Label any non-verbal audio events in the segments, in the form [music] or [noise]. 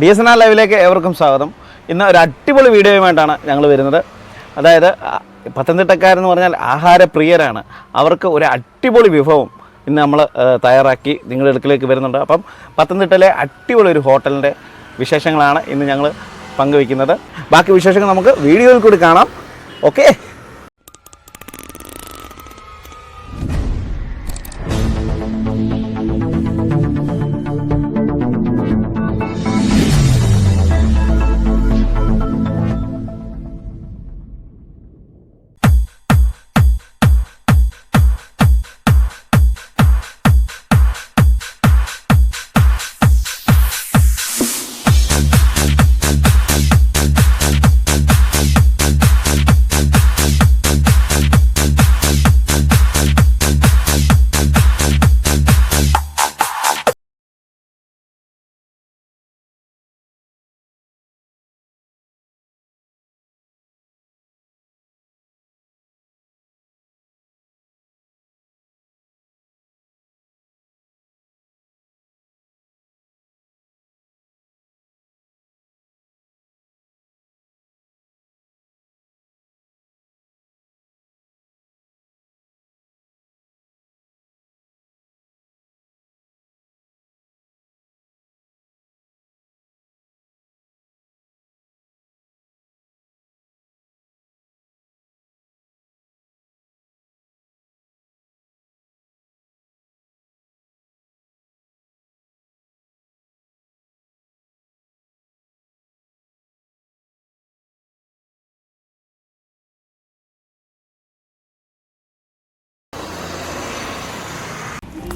D S N R ലൈവിലേക്ക് ഏവർക്കും സ്വാഗതം. ഇന്ന് ഒരു അടിപൊളി വീഡിയോയുമായിട്ടാണ് ഞങ്ങൾ വരുന്നത്. അതായത് പത്തനംതിട്ടക്കാരെന്ന് പറഞ്ഞാൽ ആഹാരപ്രിയരാണ്. അവർക്ക് ഒരു അടിപൊളി വിഭവം ഇന്ന് നമ്മൾ തയ്യാറാക്കി നിങ്ങളുടെ അടുക്കിലേക്ക് വരുന്നുണ്ട്. അപ്പം പത്തനംതിട്ടയിലെ അടിപൊളി ഒരു ഹോട്ടലിന്റെ വിശേഷങ്ങളാണ് ഇന്ന് ഞങ്ങൾ പങ്കുവയ്ക്കുന്നത്. ബാക്കി വിശേഷങ്ങൾ നമുക്ക് വീഡിയോയിൽ കൂടി കാണാം. Okay?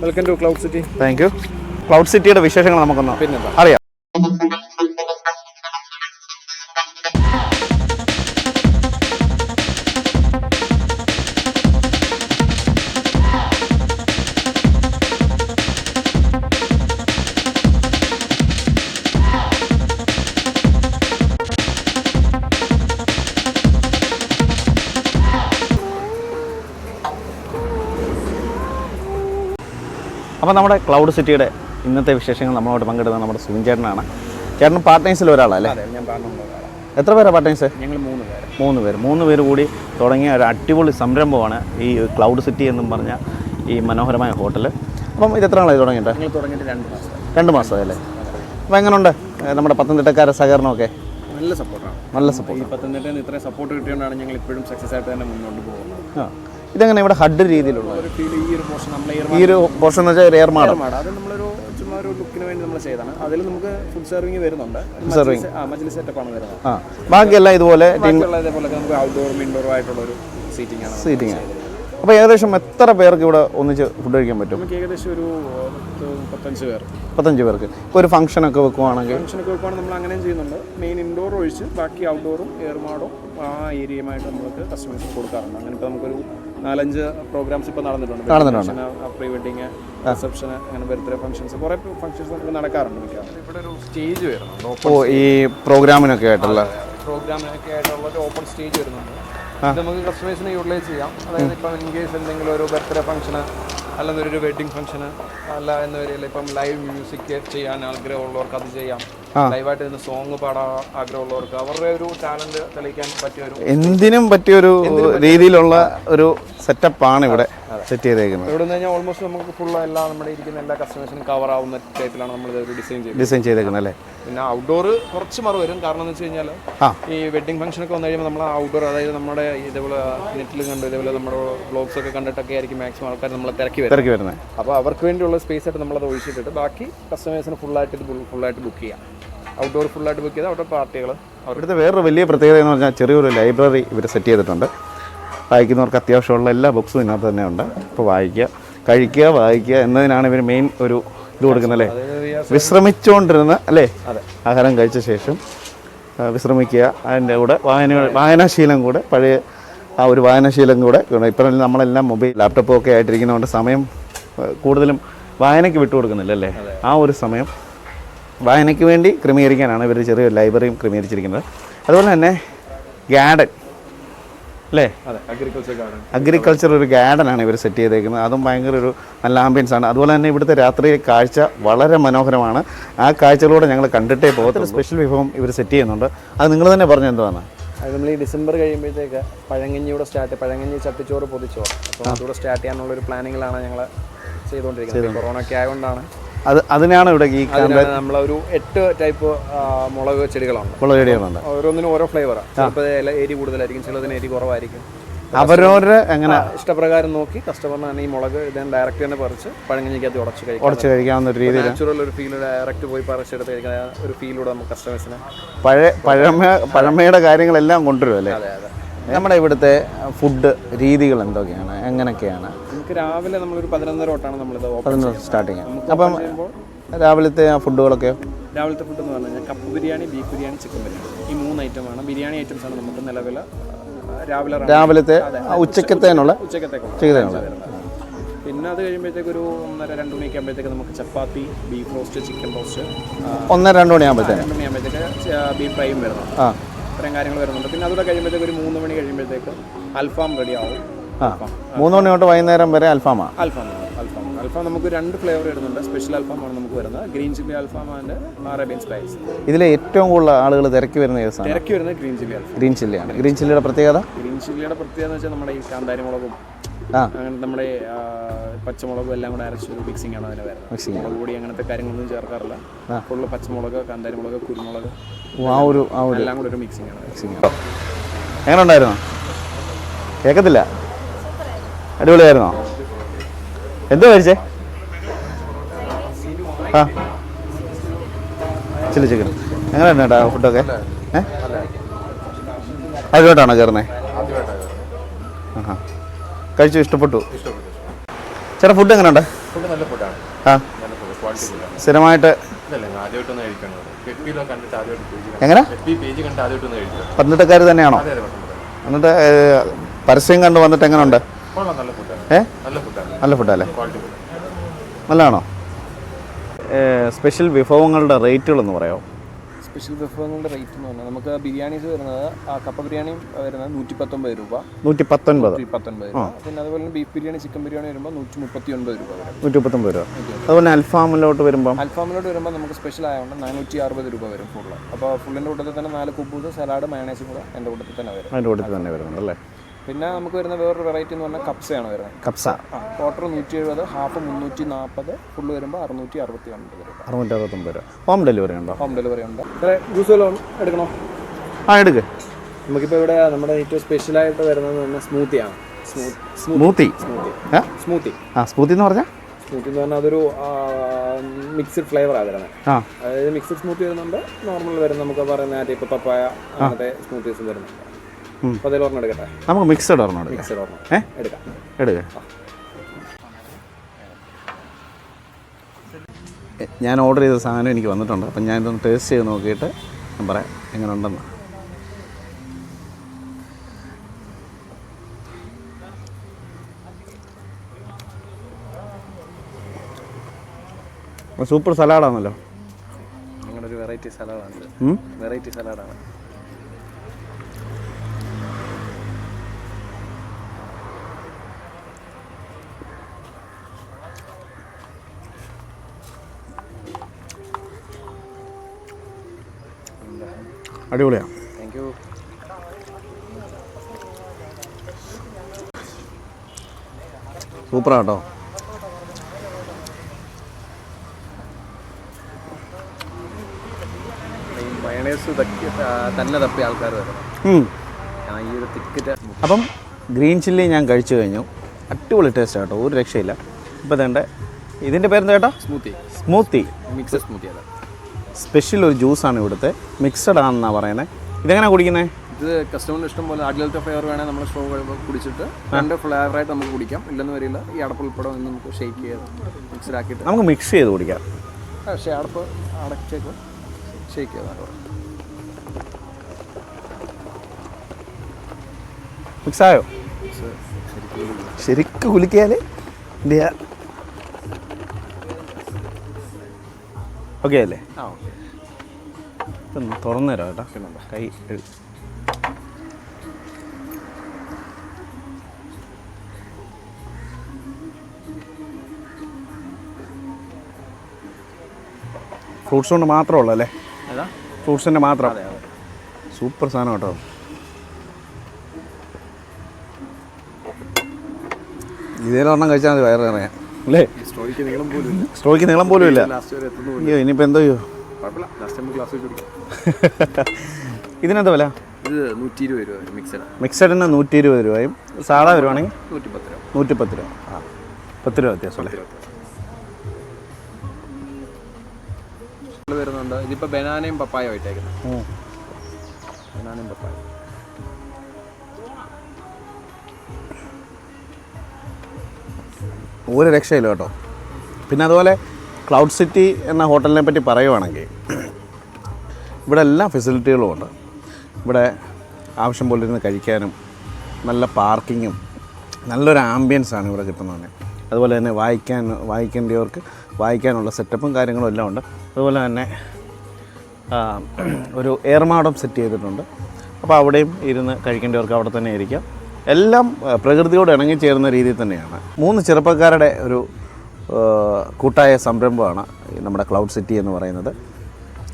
Welcome to cloud city thank you cloud സിറ്റിയുടെ വിശേഷങ്ങൾ നമുക്കൊന്ന് പിന്നെ അറിയാം. അപ്പോൾ നമ്മുടെ ക്ലൗഡ് സിറ്റിയുടെ ഇന്നത്തെ വിശേഷങ്ങൾ നമ്മളോട് പങ്കിടുന്നത് നമ്മുടെ സുനിൻ ചേട്ടനാണ്. ചേട്ടൻ പാർട്ട്നേഴ്സിൽ ഒരാളല്ലേ? എത്ര പേരാണ് പാർട്ട്നേഴ്സ്? ഞങ്ങൾ മൂന്ന് പേര്. മൂന്ന് പേര്. മൂന്ന് പേര് കൂടി തുടങ്ങിയ ഒരു അടിപൊളി സംരംഭമാണ് ഈ ക്ലൗഡ് സിറ്റി എന്നും പറഞ്ഞ ഈ മനോഹരമായ ഹോട്ടൽ. അപ്പം ഇത് എത്ര നാളായി തുടങ്ങിയിട്ട്? രണ്ട് മാസം രണ്ട് അപ്പം എങ്ങനെയുണ്ട് ഉണ്ട് നമ്മുടെ പത്തനംതിട്ടക്കാരെ സഹകരണമൊക്കെ? നല്ല സപ്പോർട്ടാണ്. നല്ല സപ്പോർട്ട് ഈ പത്തനംതിട്ടയിൽ നിന്ന് ഇത്രയും സപ്പോർട്ട് കിട്ടിയതുകൊണ്ടാണ് ഞങ്ങൾ ഇപ്പോഴും സക്സസ് ആയിട്ട് തന്നെ മുന്നോട്ട് പോകുന്നത്. ആ. ഇതെങ്ങനെ ഇവിടെ ഹഡ് രീതിയിലുള്ള? ഈ ഒരു പോർഷൻ എന്ന് വെച്ചാൽ എയർമാടം അത് നമ്മളൊരു ചുമ്മാ ഒരു ലുക്കിന് വേണ്ടി നമ്മൾ അതിൽ നമുക്ക് ഫുഡ് വരുന്നുണ്ട്. മജ്ലിസ്- സെറ്റപ്പ് ആണ് വരുന്നത്. ആ. ബാക്കിയെല്ലാം ഇതുപോലെ ബാക്കിയുള്ള ഇതേപോലെ നമുക്ക് ഔട്ട്ഡോറും ഇൻഡോറും ആയിട്ടുള്ള ഒരു സീറ്റിംഗ് ആണ് സീറ്റിംഗ് അപ്പോൾ ഏകദേശം എത്ര പേർക്ക് ഇവിടെ ഒന്നിച്ച് ഫുഡ് കഴിക്കാൻ പറ്റും? പത്തഞ്ച് ഏകദേശം ഒരു പത്ത് മുപ്പത്തഞ്ച് പേർ. മുപ്പത്തഞ്ച് പേർക്ക്. ഒരു ഫംഗ്ഷനൊക്കെ വെക്കുവാണെങ്കിൽ ഫംഗ്ഷനൊക്കെ വെക്കുവാണെങ്കിൽ നമ്മൾ അങ്ങനെയും ചെയ്യുന്നുണ്ട്. മെയിൻ ഇൻഡോർ ഒഴിച്ച് ബാക്കി ഔട്ട്ഡോറും എയർമാഡും ആ ഏരിയയുമായിട്ട് നമുക്ക് കസ്റ്റമൈസ് കൊടുക്കാറുണ്ട്. അങ്ങനെ ഇപ്പോൾ നമുക്കൊരു നാലഞ്ച് പ്രോഗ്രാംസ് ഇപ്പോൾ നടന്നിട്ടുണ്ട്. നടന്നിട്ടുണ്ട്. പ്രീ വെഡിങ് റിസപ്ഷൻ അങ്ങനെ ബർത്ത്ഡേ ഫംഗ്ഷൻസ് കുറേ ഫംഗ്ഷൻസ് നമുക്ക് നടക്കാറുണ്ട് മിക്കവാറും. ഇവിടെ ഒരു സ്റ്റേജ് വരുന്നുണ്ട് ഓ ഈ പ്രോഗ്രാമിനൊക്കെ ആയിട്ടുള്ള? പ്രോഗ്രാമിനൊക്കെ ആയിട്ടുള്ള ഒരു ഓപ്പൺ സ്റ്റേജ് വരുന്നുണ്ട്. നമുക്ക് കസ്റ്റമേഴ്സിനെ യൂട്ടിലൈസ് ചെയ്യാം. അതായത് ഇപ്പം ഇൻ കേസ് എന്തെങ്കിലും ഒരു ബർത്ത്ഡേ ഫംഗ്ഷന് അല്ലെന്നൊരു ഒരു വെഡിങ് ഫംഗ്ഷന് അല്ല എന്ന വരില്ല ഇപ്പം ലൈവ് മ്യൂസിക് ചെയ്യാൻ ആഗ്രഹമുള്ളവർക്ക് അത് ചെയ്യാം. ലൈവായിട്ട് നിന്ന് സോങ് പാടാൻ ആഗ്രഹമുള്ളവർക്ക് അവരുടെ ഒരു ടാലന്റ് തെളിയിക്കാൻ പറ്റിയ ഒരു എന്തിനും പറ്റിയൊരു രീതിയിലുള്ള ഒരു സെറ്റപ്പ് ആണ് ഇവിടെ സെറ്റ് ചെയ്തേക്കുന്നത്. ഇവിടെ നിന്ന് കഴിഞ്ഞാൽ ഓൾമോസ്റ്റ് നമുക്ക് ഫുൾ എല്ലാ നമ്മുടെ ഇരിക്കുന്ന എല്ലാ കസ്റ്റമേഴ്സിനും കവർ ആവുന്ന ടൈപ്പിലാണ് നമ്മൾ ഡിസൈൻ ചെയ്ത് ഡിസൈൻ ചെയ്തേക്കുന്നത് അല്ലേ? പിന്നെ ഔട്ട്ഡോർ കുറച്ച് മറു വരും. കാരണം എന്ന് വെച്ച് കഴിഞ്ഞാൽ ഈ വെഡിങ് ഫംഗ്ഷൻ ഒക്കെ വന്നു കഴിയുമ്പോൾ നമ്മൾ ഔട്ട്ഡോർ അതായത് നമ്മുടെ ഇതേപോലെ നെറ്റിൽ കണ്ട് ഇതേപോലെ നമ്മുടെ ബ്ലോഗ്സ് ഒക്കെ കണ്ടിട്ടൊക്കെ ആയിരിക്കും മാക്സിമം ആൾക്കാർ നമ്മളെ തിരക്കി തിരക്കി വരുന്നത്. അപ്പോൾ അവർക്ക് വേണ്ടിയുള്ള സ്പേസ് ആയിട്ട് നമ്മളത് ഒഴിച്ചിട്ടിട്ട് ബാക്കി കസ്റ്റമേഴ്സിന് ഫുള്ളായിട്ട് ഇത് ഫുള്ളായിട്ട് ബുക്ക് ചെയ്യാം. ഔട്ട്ഡോർ ഫുള്ളായിട്ട് ബുക്ക് ചെയ്താൽ അവിടെ പാർട്ടികൾ അവിടുത്തെ വേറൊരു വലിയ പ്രത്യേകത എന്ന് പറഞ്ഞാൽ ചെറിയൊരു ലൈബ്രറി ഇവർ സെറ്റ് ചെയ്തിട്ടുണ്ട്. വായിക്കുന്നവർക്ക് അത്യാവശ്യമുള്ള എല്ലാ ബുക്സും ഇതിനകത്ത് തന്നെ ഉണ്ട്. അപ്പോൾ വായിക്കുക കഴിക്കുക വായിക്കുക എന്നതിനാണ് ഇവർ മെയിൻ ഒരു ഇത് കൊടുക്കുന്നത് അല്ലേ വിശ്രമിച്ചുകൊണ്ടിരുന്ന അല്ലേ? ആഹാരം കഴിച്ച ശേഷം വിശ്രമിക്കുക. അതിന്റെ കൂടെ വായന വായനാശീലം കൂടെ പഴയ ആ ഒരു വായനാശീലം കൂടെ ഇപ്പം നമ്മളെല്ലാം മൊബൈൽ ലാപ്ടോപ്പും ഒക്കെ ആയിട്ടിരിക്കുന്നതുകൊണ്ട് സമയം കൂടുതലും വായനയ്ക്ക് വിട്ടുകൊടുക്കുന്നില്ല അല്ലേ? ആ ഒരു സമയം വായനയ്ക്ക് വേണ്ടി ക്രമീകരിക്കാനാണ് ഇവർ ചെറിയ ലൈബ്രറിയും ക്രമീകരിച്ചിരിക്കുന്നത്. അതുപോലെ തന്നെ ഗാർഡൻ. അല്ലേ? അതെ അഗ്രികൾച്ചർ ഗാർഡൻ ആണ് ഒരു ഗാർഡനാണ് ഇവർ സെറ്റ് ചെയ്തേക്കുന്നത്. അതും ഭയങ്കര ഒരു നല്ല ആംബിയൻസ് ആണ്. അതുപോലെ തന്നെ ഇവിടുത്തെ രാത്രി കാഴ്ച വളരെ മനോഹരമാണ്. ആ കാഴ്ചകളൂടെ ഞങ്ങൾ കണ്ടിട്ടേ പോകത്തില്ല സ്പെഷ്യൽ വിഭവം ഇവർ സെറ്റ് ചെയ്യുന്നുണ്ട്. അത് നിങ്ങൾ തന്നെ പറഞ്ഞു എന്താണ് അത് നമ്മൾ ഈ ഡിസംബർ കഴിയുമ്പോഴത്തേക്ക് പഴങ്ങഞ്ഞിയുടെ സ്റ്റാർട്ട് പഴങ്ങഞ്ഞി ചട്ടിച്ചോറ് പൊതിച്ചോറ്. അപ്പോൾ അതുകൂടെ സ്റ്റാർട്ട് ചെയ്യാനുള്ള ഒരു പ്ലാനിങ്ങിലാണ് ഞങ്ങൾ ചെയ്തുകൊണ്ടിരിക്കുന്നത്. കൊറോണ ഒക്കെ ആയതുകൊണ്ടാണ് അത് അതിനാണ് ഇവിടെ ഈ നമ്മളൊരു എട്ട് ടൈപ്പ് മുളക് ചെടികളുണ്ട്. മുളകടികളുണ്ട് ഓരോന്നിനും ഓരോ ഫ്ലേവർ ചിലപ്പോൾ എരി കൂടുതലായിരിക്കും ചിലതിന് എരി കുറവായിരിക്കും. അവരവരുടെ എങ്ങനെ? ഇഷ്ടപ്രകാരം നോക്കി കസ്റ്റമറിനാണ് ഈ മുളക് ഇതേ ഡയറക്റ്റ് തന്നെ പറിച്ച് പഴങ്ങഞ്ഞിക്കകത്ത് ഉടച്ച് കഴിക്കാം ഉടച്ച് കഴിക്കാവുന്ന ഒരു രീതിയിൽ നാച്ചുറൽ ഒരു ഫീൽ ഡയറക്റ്റ് പോയി പറിച്ചെടുത്ത് കഴിക്കാൻ ആ ഒരു ഫീലൂടെ നമുക്ക് കസ്റ്റമേഴ്സിന് പഴയ പഴമ പഴമയുടെ കാര്യങ്ങളെല്ലാം കൊണ്ടുവരും അല്ലേ? അതെ അതെ. നമ്മുടെ ഇവിടുത്തെ ഫുഡ് രീതികൾ എന്തൊക്കെയാണ്? എങ്ങനെയൊക്കെയാണ്? നമുക്ക് രാവിലെ നമ്മളൊരു പതിനൊന്നര തൊട്ടാണ് നമ്മളിത് അതൊന്ന് സ്റ്റാർട്ടിങ് അപ്പം രാവിലത്തെ ആ ഫുഡുകളൊക്കെ രാവിലത്തെ ഫുഡ് എന്ന് പറഞ്ഞാൽ കഴിഞ്ഞാൽ കപ്പ് ബിരിയാണി ബീഫ് ബിരിയാണി ചിക്കൻ ബിരിയാണി. ഈ മൂന്ന് ഐറ്റം ആണ്. ബിരിയാണി ഐറ്റംസ് ആണ് നമുക്ക് നിലവിൽ രാവിലെ രാവിലത്തെ ഉച്ചക്കത്തേനുള്ള ഉച്ചക്കത്തേക്കുള്ള പിന്നെ അത് കഴിയുമ്പോഴത്തേക്ക് ഒരു ഒന്നര രണ്ട് മണിക്ക് ആകുമ്പോഴത്തേക്ക് നമുക്ക് chapati beef roast chicken roast ഒന്നര രണ്ട് മണിയാകുമ്പോഴത്തേന്. രണ്ട് മണിയാകുമ്പോഴത്തേക്ക് ബീഫ് ഫ്രൈയും വരുന്നു. ആ. ഇത്രയും കാര്യങ്ങൾ വരുന്നുണ്ട്. പിന്നെ അതുകൂടെ കഴിയുമ്പോഴത്തേക്ക് ഒരു മൂന്ന് മണി കഴിയുമ്പോഴത്തേക്ക് അൽഫാം റെഡി ആവും. മൂന്ന് മണി തൊട്ട് വൈകുന്നേരം വരെ അൽഫാമാണ് അൽഫാം. അൽഫാം നമുക്ക് രണ്ട് ഫ്ലേവർ വരുന്നുണ്ട് സ്പെഷ്യൽ അൽഫാമാണ് നമുക്ക് വരുന്നത്. ഗ്രീൻ ചില്ലി അൽഫാം ആൻഡ് അറേബ്യൻ സ്പൈസ്. ഇതിലെ ഏറ്റവും കൂടുതൽ ആളുകൾ തിരക്കി വരുന്ന ഏത് സാധനം? തിരക്കി വരുന്നത് ഗ്രീൻ ചില്ലി അൽഫാം. ഗ്രീൻ ചില്ലിയാണ്. ഗ്രീൻ ചില്ലിയുടെ പ്രത്യേകത? ഗ്രീൻ ചില്ലിയുടെ പ്രത്യേകത എന്ന് വെച്ചാൽ നമ്മുടെ ഈ കാന്താരി മുളകും അങ്ങനെ നമ്മുടെ പച്ചമുളകും എല്ലാം കൂടെ അരച്ച് മിക്സിംഗ് ആണ് അതിന് വരുന്നത്. മുളക് പൊടി അങ്ങനത്തെ കാര്യങ്ങളൊന്നും ചേർക്കാറില്ല. ഫുള്ള് പച്ചമുളക് കാന്താരി മുളക് കുരുമുളക് ആ ഒരു ആ ഒരു എല്ലാം കൂടെ ഒരു മിക്സിംഗ് ആണ്. മിക്സിംഗ് എങ്ങനെ ഉണ്ടായിരുന്നു? കേൾക്കത്തില്ല? അടിപൊളിയായിരുന്നോ? എന്തോ കഴിച്ചേ? ആ. Chilli chicken. എങ്ങനെ ഉണ്ട് കേട്ടോ ഫുഡൊക്കെ? ഏ? ആദ്യമായിട്ടാണോ കയറുന്നത് ആ കഴിച്ചു ഇഷ്ടപ്പെട്ടു. ചേട്ടാ ഫുഡ് എങ്ങനെ ഉണ്ട് ഫുഡ് നല്ല ഫുഡാണ് ആ സ്ഥിരമായിട്ട്? എങ്ങനെ? പന്നിട്ടക്കാർ തന്നെയാണോ? എന്നിട്ട് പരസ്യം കണ്ട് വന്നിട്ട് എങ്ങനെയുണ്ട്? ഏ? നല്ല ഫുഡല്ലേ നല്ലതാണോ? സ്പെഷ്യൽ വിഭവങ്ങളുടെ റേറ്റുകളൊന്ന് പറയാമോ? സ്പെഷ്യൽ വിഭവങ്ങളുടെ റേറ്റ് എന്ന് പറഞ്ഞാൽ നമുക്ക് ബിരിയാണീസ് വരുന്നത് ആ കപ്പ ബിരിയാണി വരുന്നത് നൂറ്റി പത്തൊമ്പത് രൂപ. നൂറ്റി പത്തൊൻപത് പത്തൊൻപത് രൂപ. പിന്നെ അതുപോലെ തന്നെ ബീഫ് ബിരിയാണി ചിക്കൻ ബിരിയാണി വരുമ്പോൾ നൂറ്റി മുപ്പത്തി ഒൻപത് രൂപ വരും. നൂറ്റി മുപ്പത്തൊമ്പത് രൂപ. അതുപോലെ അൽഫാമിലോട്ട് വരുമ്പോൾ അൽഫാമിലോട്ട് വരുമ്പോൾ നമുക്ക് സ്പെഷ്യൽ ആയതുകൊണ്ട് നാനൂറ്റി അറുപത് രൂപ വരും ഫുള്ള് അപ്പോൾ ഫുള്ളിന്റെ കൂട്ടത്തിൽ തന്നെ നാല് കുബൂസ് സലാഡ് മയണൈസും കൂടെ എന്റെ കൂട്ടത്തിൽ തന്നെ വരും. അതിന്റെ കൂട്ടത്തിൽ തന്നെ വരുന്നുണ്ട് അല്ലേ? പിന്നെ നമുക്ക് വരുന്ന വേറൊരു വെറൈറ്റി എന്ന് പറഞ്ഞാൽ കപ്സയാണ് വരുന്നത്. കപ്സ. ആ ക്വാർട്ടർ നൂറ്റി എഴുപത് ഹാഫ് മുന്നൂറ്റി നാൽപ്പത് ഫുള്ള് വരുമ്പോൾ അറുന്നൂറ്റി അറുപത്തി ഒൻപത് രൂപ. അറുന്നൂറ്റി അറുപത്തൊമ്പത് രൂപ. ഹോം ഡെലിവറി ഉണ്ടോ? ഹോം ഡെലിവറി ഉണ്ട്. ജ്യൂസ് വല്ലതും എടുക്കണോ? ആ എടുക്ക്. നമുക്കിപ്പോൾ ഇവിടെ നമ്മുടെ ഏറ്റവും സ്പെഷ്യലായിട്ട് വരുന്നത് പറഞ്ഞാൽ സ്മൂത്തിയാണ് സ്മൂത്തി സ്മൂത്തി ആ സ്മൂത്തി എന്ന് പറഞ്ഞാൽ സ്മൂത്തി എന്ന് പറഞ്ഞാൽ അതൊരു മിക്സ്ഡ് ഫ്ലേവറാണ് വരുന്നത്. അതായത് മിക്സഡ് സ്മൂത്തി വരുന്നുണ്ട്. നോർമൽ വരുന്ന നമുക്ക് പറയുന്ന ടൈപ്പ് പപ്പായ അങ്ങനത്തെ സ്മൂത്തീസും വരുന്നുണ്ട്. എടുക്കട്ടെ? നമുക്ക് മിക്സഡ് ഒരെണ്ണം എടുക്കാം. മിക്സഡ് ഒരെണ്ണം. ഏ? എടുക്കാം. ഞാൻ ഓർഡർ ചെയ്ത സാധനം എനിക്ക് വന്നിട്ടുണ്ട്. അപ്പം ഞാൻ ഇതൊന്ന് ടേസ്റ്റ് ചെയ്ത് നോക്കിയിട്ട് ഞാൻ പറയാം എങ്ങനെ ഉണ്ടെന്ന് സൂപ്പർ സലാഡാണല്ലോ അങ്ങനെ ഒരു വെറൈറ്റി സലാഡാണ്? വെറൈറ്റി സലാഡാണ് അടിപൊളിയാണ് താങ്ക് യു സൂപ്പറാട്ടോ. മയണേഴ്സ് തന്നെ ആൾക്കാർ അപ്പം ഗ്രീൻ ചില്ലി ഞാൻ കഴിച്ചു കഴിഞ്ഞു. അടിപൊളി ടേസ്റ്റ് കേട്ടോ ഒരു രക്ഷയില്ല. ഇപ്പം തേണ്ട ഇതിന്റെ പേരെന്താ ചേട്ടാ? സ്മൂത്തി. സ്മൂത്തി. മിക്സഡ് സ്മൂത്തി അല്ല സ്പെഷ്യൽ ഒരു ജ്യൂസാണ് ഇവിടുത്തെ. മിക്സഡ് ആണെന്നാണ് പറയുന്നത് ഇതെങ്ങനെ കുടിക്കുന്നത് ഇത് കസ്റ്റമറിന് ഇഷ്ടം പോലെ അടിലത്തെ ഫ്ലേവർ വേണേൽ നമ്മൾ സ്ട്രോ കുടിച്ചിട്ട് രണ്ട് ഫ്ലേവറായിട്ട് നമുക്ക് കുടിക്കാം. ഇല്ലെന്ന് വരില്ല. ഈ അടപ്പ് ഉൾപ്പെടെ ഒന്ന് നമുക്ക് ഷേക്ക് ചെയ്ത് മിക്സഡ് ആക്കിയിട്ട്. നമുക്ക് മിക്സ് ചെയ്ത് കുടിക്കാം. പക്ഷേ അടപ്പ് അടച്ചേക്കും ഷേക്ക് ചെയ്താൽ മിക്സായോ ശരിക്കും കുലിക്കിയാൽ ഇന്ത്യ ഓക്കെ അല്ലേ ആ ഇതൊന്ന് തുറന്നു തരാം കേട്ടോ. കൈ ഫ്രൂട്ട്സ് കൊണ്ട് മാത്രമേ ഉള്ളൂ അല്ലേ? ഫ്രൂട്ട്സിന്റെ മാത്രം. സൂപ്പർ സാധനം കേട്ടോ. ഇതേലൊരെണ്ണം കഴിച്ചാൽ മതി വയറിറയാം അല്ലേ? സ്റ്റോറിക്ക് നീളം പോലും ഇല്ല. സ്ട്രോയ്ക്ക് നീളം പോലും ഇല്ല. അയ്യോ ഇനിയിപ്പോൾ എന്തോ ചെയ്യോ [laughs] ഇതിനെന്താ വില? മിക്സഡിന് നൂറ്റി ഇരുപത് രൂപയും സാധാ വരുവാണെങ്കിൽ? നൂറ്റി പത്ത് രൂപ. നൂറ്റിപ്പത്ത് രൂപ. ആ. പത്ത് രൂപ വ്യത്യാസം അല്ലേ? വരുന്നുണ്ട്. ഇതിപ്പോൾ ബനാനയും പപ്പായ ഇട്ടേക്കുന്നത്. ബനാനയും പപ്പായ ഒരു രക്ഷയില്ല കേട്ടോ. പിന്നെ അതുപോലെ ക്ലൗഡ് സിറ്റി എന്ന ഹോട്ടലിനെ പറ്റി പറയുവാണെങ്കിൽ ഇവിടെ എല്ലാ ഫെസിലിറ്റികളും ഉണ്ട്. ഇവിടെ ആവശ്യം പോലെ ഇരുന്ന് കഴിക്കാനും നല്ല പാർക്കിങ്ങും നല്ലൊരു ആംബിയൻസ് ആണ് ഇവിടെ കിട്ടുന്നത്. അതുപോലെ തന്നെ വായിക്കാൻ വായിക്കേണ്ടവർക്ക് വായിക്കാനുള്ള സെറ്റപ്പും കാര്യങ്ങളും എല്ലാം ഉണ്ട്. അതുപോലെ തന്നെ ഒരു എയർമാഡം സെറ്റ് ചെയ്തിട്ടുണ്ട്. അപ്പോൾ അവിടെയും ഇരുന്ന് കഴിക്കേണ്ടവർക്ക് അവിടെ തന്നെ ഇരിക്കാം. എല്ലാം പ്രകൃതിയോട് ഇണങ്ങിച്ചേരുന്ന രീതിയിൽ തന്നെയാണ്. മൂന്ന് ചെറുപ്പക്കാരുടെ ഒരു കൂട്ടായ സംരംഭമാണ് നമ്മുടെ ക്ലൗഡ് സിറ്റി എന്ന് പറയുന്നത്.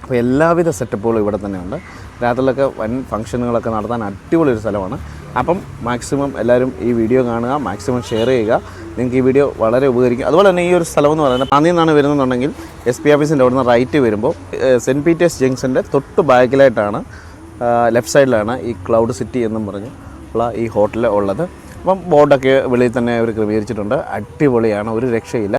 അപ്പോൾ എല്ലാവിധ സെറ്റപ്പുകളും ഇവിടെ തന്നെയുണ്ട്. രാത്രിയിലൊക്കെ വൻ ഫംഗ്ഷനുകളൊക്കെ നടത്താൻ അടിപൊളി ഒരു സ്ഥലമാണ്. അപ്പം മാക്സിമം എല്ലാവരും ഈ വീഡിയോ കാണുക മാക്സിമം ഷെയർ ചെയ്യുക. നിങ്ങൾക്ക് ഈ വീഡിയോ വളരെ ഉപകരിക്കും. അതുപോലെ തന്നെ ഈ ഒരു സ്ഥലം എന്ന് പറയുന്നത് പാന്നിയിൽ നിന്നാണ് വരുന്നുണ്ടെങ്കിൽ എസ് പി ഓഫീസിന്റെ അവിടുന്ന് റൈറ്റ് വരുമ്പോൾ സെന്റ് പീറ്റേഴ്സ് ജംഗ്ഷന്റെ തൊട്ട് ബാക്കിലായിട്ടാണ് ലെഫ്റ്റ് സൈഡിലാണ് ഈ ക്ലൗഡ് സിറ്റി എന്നും പറഞ്ഞ് ഉള്ള ഈ ഹോട്ടൽ ഉള്ളത്. അപ്പം ബോർഡൊക്കെ വെളിയിൽ തന്നെ അവർ ക്രമീകരിച്ചിട്ടുണ്ട്. അടിപൊളിയാണ്. ഒരു രക്ഷയില്ല.